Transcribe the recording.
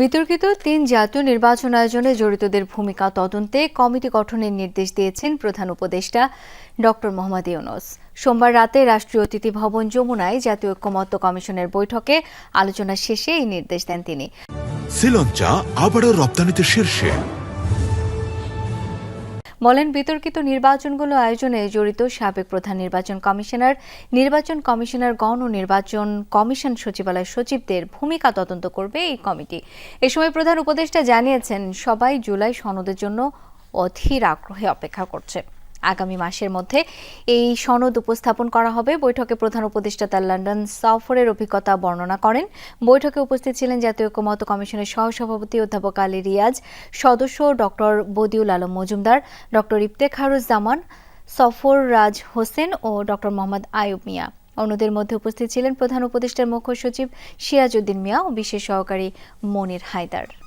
বিতর্কিত তিন জাতীয় নির্বাচন আয়োজনে জড়িতদের ভূমিকা তদন্তে কমিটি গঠনের নির্দেশ দিয়েছেন প্রধান উপদেষ্টা ড মোহাম্মদ ইউনুস। সোমবার রাতে রাষ্ট্রীয় অতিথি ভবন যমুনায় জাতীয় ঐক্যমত্য কমিশনের বৈঠকে আলোচনা শেষে এই নির্দেশ দেন তিনি। শ্রীলঞ্চা আবারও রপ্তানিতে শীর্ষে। বলেন, বিতর্কিত নির্বাচনগুলো আয়োজনে জড়িত সাবেক প্রধান নির্বাচন কমিশনার নির্বাচন কমিশনার, গণ ও নির্বাচন কমিশন সচিবালয় সচিবদের ভূমিকা তদন্ত করবে এই কমিটি। এ সময় প্রধান উপদেষ্টা জানিয়েছেন, সবাই জুলাই সনদের জন্য অধীর আগ্রহে অপেক্ষা করছে। আগামী মাসের মধ্যে এই সনদ উপস্থাপন করা হবে। বৈঠকে প্রধান উপদেষ্টা লন্ডন সফরের অভিজ্ঞতা বর্ণনা করেন। বৈঠকে উপস্থিত ছিলেন জাতীয় ঐক্যমত্য কমিশনের সহসভাপতি অধ্যাপক আলী রিয়াজ, সদস্য ডক্টর বদিউল আলম মজুমদার, ডক্টর ইফতেখারুজ্জামান সফর রাজ হোসেন ও ডক্টর মোহাম্মদ আয়ুব মিয়া। অন্যদের মধ্যে উপস্থিত ছিলেন প্রধান উপদেষ্টার মুখ্য সচিব সিরাজউদ্দিন মিয়া ও বিশেষ সহকারী মনির হায়দার।